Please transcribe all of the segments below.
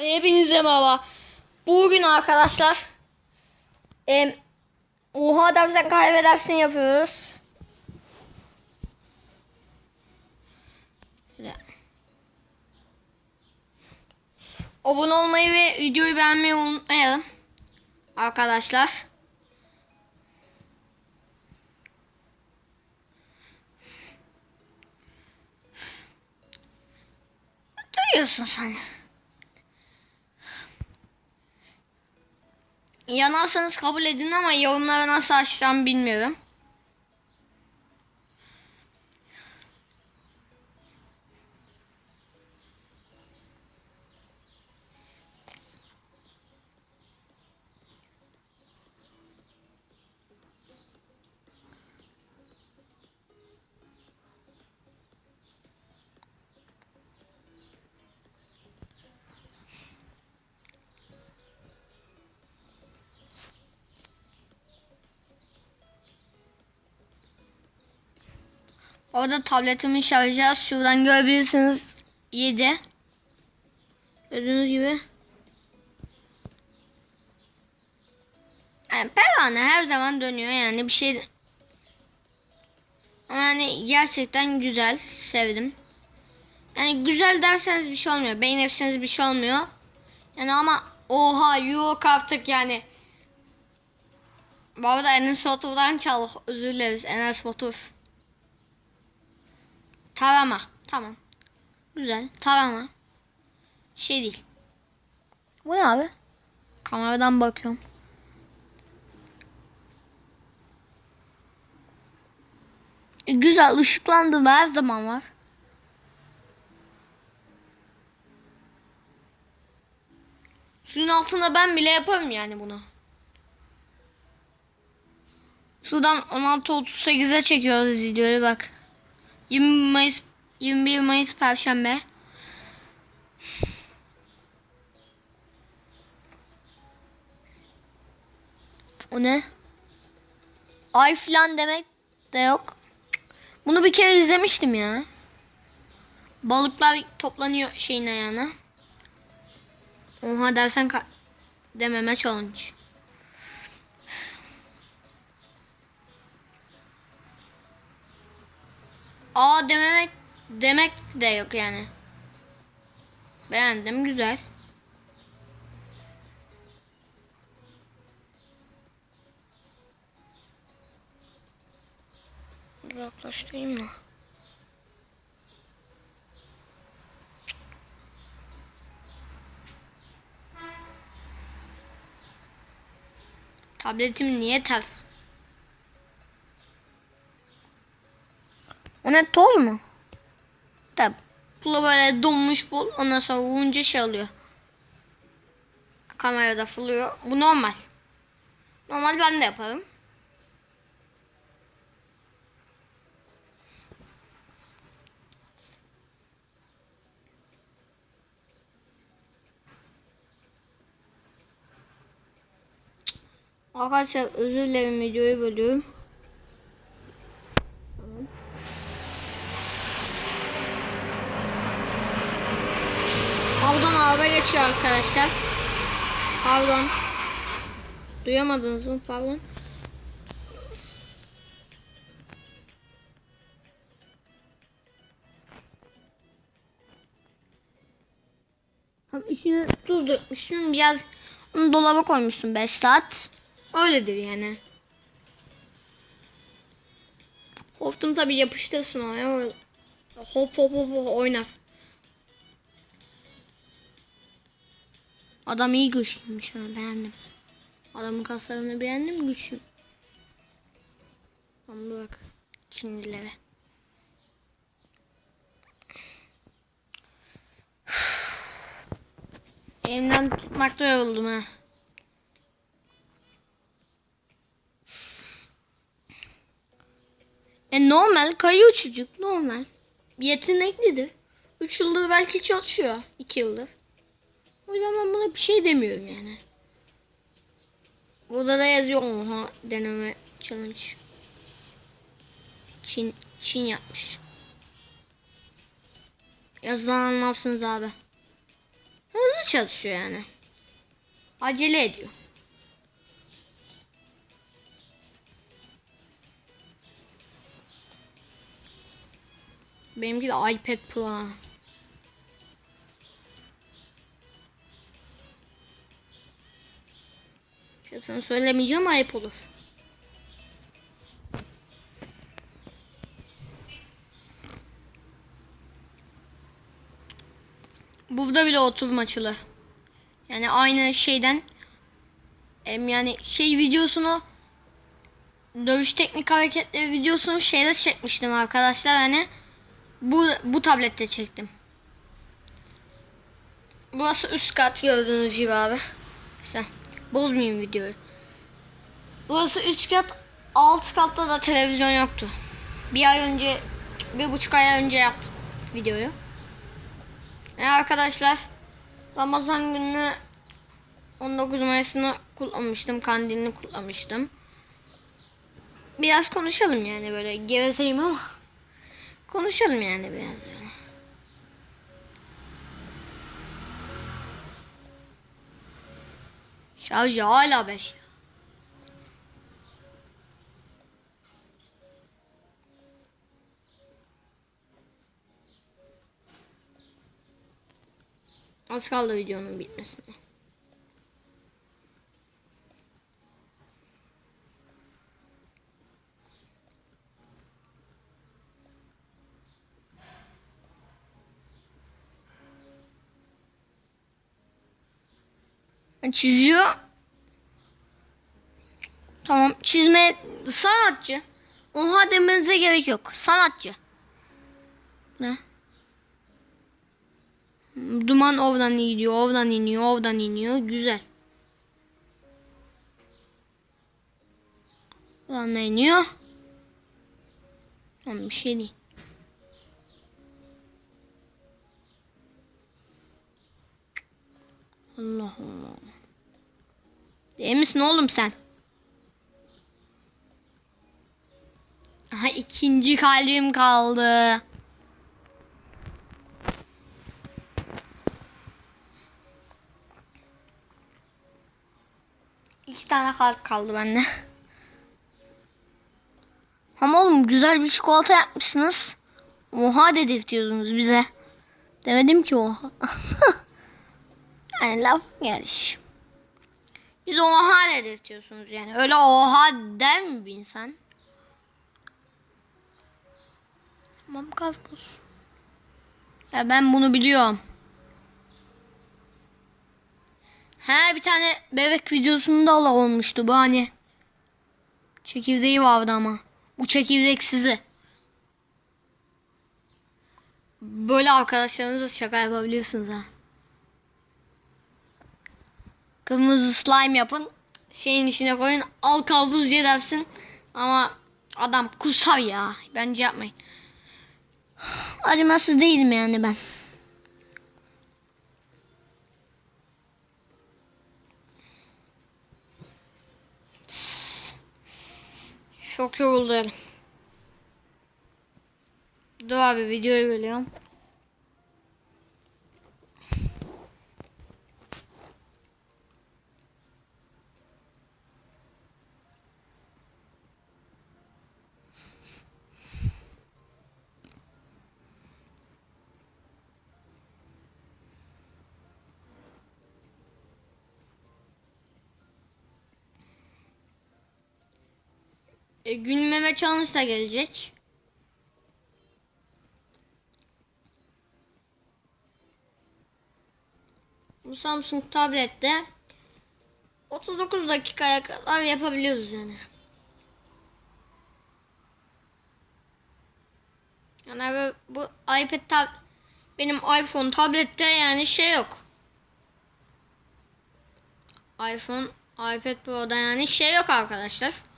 Hepinize merhaba. Bugün arkadaşlar em, Oha dersen kaybedersin yapıyoruz. Abone olmayı ve videoyu beğenmeyi unutmayalım. Arkadaşlar. Duyuyorsun sen. Yanarsanız kabul edin ama yorumlara nasıl açacağım bilmiyorum. Orada tabletimin şarjı şuradan görebilirsiniz 7. Gördüğünüz gibi. Yani pervane her zaman dönüyor yani bir şey yani gerçekten güzel sevdim. Yani güzel derseniz bir şey olmuyor. Beğenirseniz bir şey olmuyor. Yani ama oha yok artık yani. Bu arada Enes Batur'dan çaldık. Özür dileriz Enes Batur. Tarama. Tamam. Güzel. Tarama. Şey değil. Bu ne abi? Kameradan bakıyorum. E, güzel ışıklandırma her zaman var. Suyun altında ben bile yaparım yani bunu. Şuradan 16.38'e çekiyoruz videoyu bak. 20 Mayıs 21 Mayıs Perşembe. O ne? Ay falan demek de yok. Bunu bir kere izlemiştim ya. Balıklar toplanıyor şeyin ayağına. Oha dersen dememe challenge. Aa dememek demek de yok yani. Beğendim güzel. Uzaklaştırayım mı? Tabletim niye ters? Ne toz mu? Tabi. Pula böyle donmuş bul. Ondan sonra vurunca şey oluyor. Kamerada fırlıyor. Bu normal. Normal ben de yaparım. Arkadaşlar özür dilerim videoyu bölüyorum. Araba geçiyor arkadaşlar. Pardon. Duyamadınız mı? Pardon. İçine tuz dökmüştüm. Biraz onu dolaba koymuştum 5 saat. Öyledir yani. Hortum tabi yapıştı ısınmaya. Hop hop hop hop oynar. Adam iyi güçlüymüş ha beğendim. Adamın kaslarını beğendim güçlü. Ama bak Çinlilere. Elimden tutmakta yoruldum ha. E normal kayıyor çocuk normal. Yeteneklidir. 3 yıldır belki çalışıyor. 2 yıldır. O ben buna bir şey demiyorum yani. Burada da yazıyor oha deneme challenge. Çin, Çin yapmış. Yazılan anlarsınız abi. Hızlı çalışıyor yani. Acele ediyor. Benimki de iPad Pro. Şimdi sana söylemeyeceğim ayıp olur. Burada bile oturma açılı. Yani aynı şeyden em yani şey videosunu dövüş teknik hareketleri videosunu şeyde çekmiştim arkadaşlar hani bu bu tablette çektim. Burası üst kat gördüğünüz gibi abi. İşte bozmayayım videoyu. Burası üst kat alt katta da televizyon yoktu. Bir ay önce bir buçuk ay önce yaptım videoyu. E arkadaşlar Ramazan günü 19 Mayıs'ını kutlamıştım. Kandilini kutlamıştım. Biraz konuşalım yani böyle gevezeyim ama konuşalım yani biraz böyle. Şarjı hala 5. Az kaldı videonun bitmesine. Çiziyor. Tamam çizme sanatçı. Oha demenize gerek yok. Sanatçı. Ne? Duman oradan iniyor, oradan iniyor, oradan iniyor. Güzel. Oradan da iniyor. Tamam bir şey değil. Allah Allah. Değil misin oğlum sen? Aha ikinci kalbim kaldı. İki tane kalp kaldı bende. Ama oğlum güzel bir çikolata yapmışsınız. Oha dedirtiyorsunuz bize. Demedim ki oha. yani laf geliş. Biz oha dedirtiyorsunuz yani. Öyle oha der mi bir insan? Tamam karpuz. Ya ben bunu biliyorum. He bir tane bebek videosunda da olmuştu bu hani. Çekirdeği vardı ama. Bu çekirdek sizi. Böyle arkadaşlarınızla şaka yapabiliyorsunuz ha. Kırmızı slime yapın. Şeyin içine koyun. Al kabuz ye dersin. Ama adam kusar ya. Bence yapmayın. Acımasız değilim yani ben. Çok yoruldu elim. Dur abi videoyu bölüyorum. E, gülmeme challenge da gelecek. Bu Samsung tablette 39 dakikaya kadar yapabiliyoruz yani. Yani bu iPad tab benim iPhone tablette yani şey yok. iPhone iPad Pro'da yani şey yok arkadaşlar.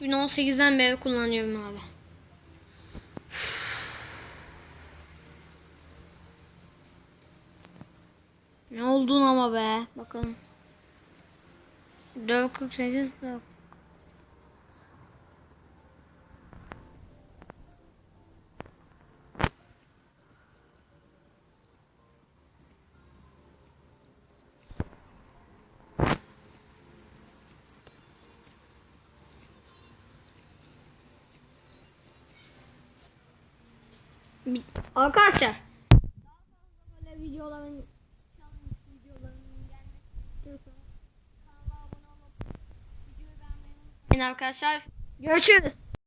2018'den beri kullanıyorum abi. Ne oldun ama be. Bakalım. 448 4 Arkadaşlar. Böyle videoların challenge videolarının gelmesini istiyorsanız kanala abone olup videoyu beğenmeyi unutmayın arkadaşlar. Görüşürüz.